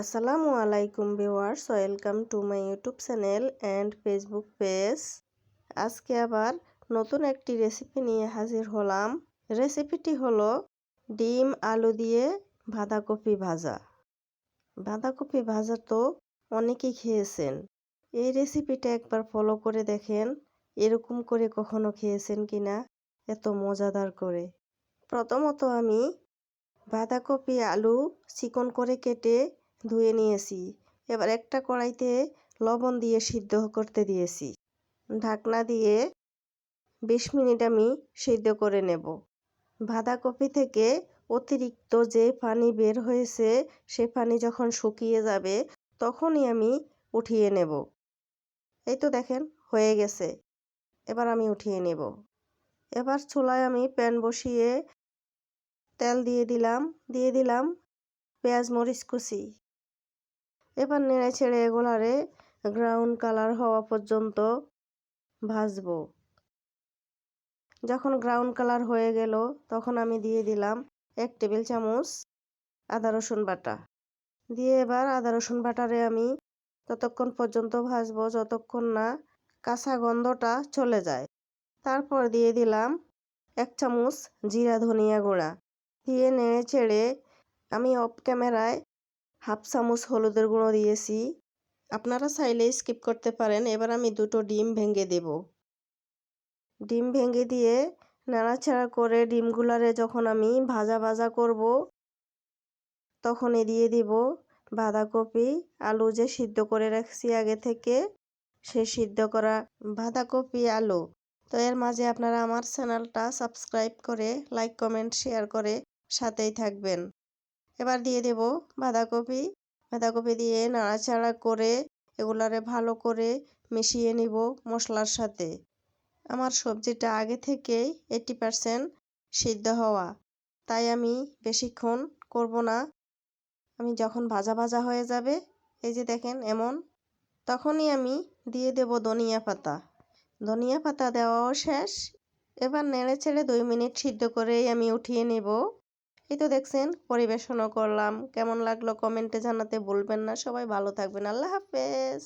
আসসালামু আলাইকুম viewers, welcome to my YouTube channel and Facebook page. আজকে আবার নতুন একটি রেসিপি নিয়ে হাজির হলাম। রেসিপিটি হলো ডিম আলু দিয়ে বাঁধাকপি ভাজা। বাঁধাকপি ভাজা তো অনেকেই খেয়েছেন। এই রেসিপিটা একবার ফলো করে দেখেন, এরকম করে কখনো খেয়েছেন কি না এত মজাদার করে। প্রথমত আমি বাঁধাকপি আলু চিকন করে কেটে ধুয়ে নিয়েছি। এবার একটা কড়াইতে লবণ দিয়ে সিদ্ধ করতে দিয়েছি। ঢাকনা দিয়ে বিশ মিনিট আমি সিদ্ধ করে নেব। বাঁধাকপি থেকে অতিরিক্ত যে পানি বের হয়েছে, সে পানি যখন শুকিয়ে যাবে, তখনই আমি উঠিয়ে নেব। এই তো দেখেন, হয়ে গেছে। এবার আমি উঠিয়ে নেব। এবার চুলায় আমি প্যান বসিয়ে তেল দিয়ে দিলাম দিয়ে দিলাম পেঁয়াজ, মরিচ কুচি। এবার নেড়ে ছেড়ে এগুলারে ব্রাউন কালার হওয়া পর্যন্ত ভাজবো। যখন ব্রাউন কালার হয়ে গেল, তখন আমি দিয়ে দিলাম এক টেবিল চামচ আদা রসুন বাটা। দিয়ে এবার আদা রসুন বাটারে আমি ততক্ষণ পর্যন্ত ভাজবো যতক্ষণ না কাঁচা গন্ধটা চলে যায়। তারপর দিয়ে দিলাম এক চামচ জিরা ধনিয়া গুঁড়া। দিয়ে নেড়ে ছেড়ে আমি অফ ক্যামেরায় হাফ চামচ হলুদের গুঁড়ো দিয়েছি। আপনারা চাইলে স্কিপ করতে পারেন, এবার আমি দুটো ডিম ভেঙে দেব। ডিম ভেঙে দিয়ে নাড়াচাড়া করে ডিমগুলারে যখন আমি ভাজা ভাজা করব, তখনই দিয়ে দিব বাঁধাকপি। আলু যে সিদ্ধ করে রাখছি আগে থেকে, সে সিদ্ধ করা বাঁধাকপি আলু। তো এর মাঝে আপনারা আমার চ্যানেলটা সাবস্ক্রাইব করে, লাইক, কমেন্ট, শেয়ার করে সাথেই থাকবেন। এবার দিয়ে দেব বাঁধাকপি। বাঁধাকপি দিয়ে নাড়াচাড়া করে এগুলারে ভালো করে মিশিয়ে নিব মশলার সাথে। আমার সবজিটা আগে থেকেই এইটি পারসেন্ট সিদ্ধ হওয়া। তাই আমি বেশিক্ষণ করব না। আমি যখন ভাজা ভাজা হয়ে যাবে, এই যে দেখেন এমন, তখনই আমি দিয়ে দেব ধনিয়া পাতা। ধনিয়া পাতা দেওয়াও শেষ। এবার নেড়ে ছেড়ে দুই মিনিট সিদ্ধ করেই আমি উঠিয়ে নেব। এই তো দেখছেন, পরিবেশনও করলাম। কেমন লাগল কমেন্টে জানাতে ভুলবেন না। সবাই ভালো থাকবেন। আল্লাহ হাফেজ।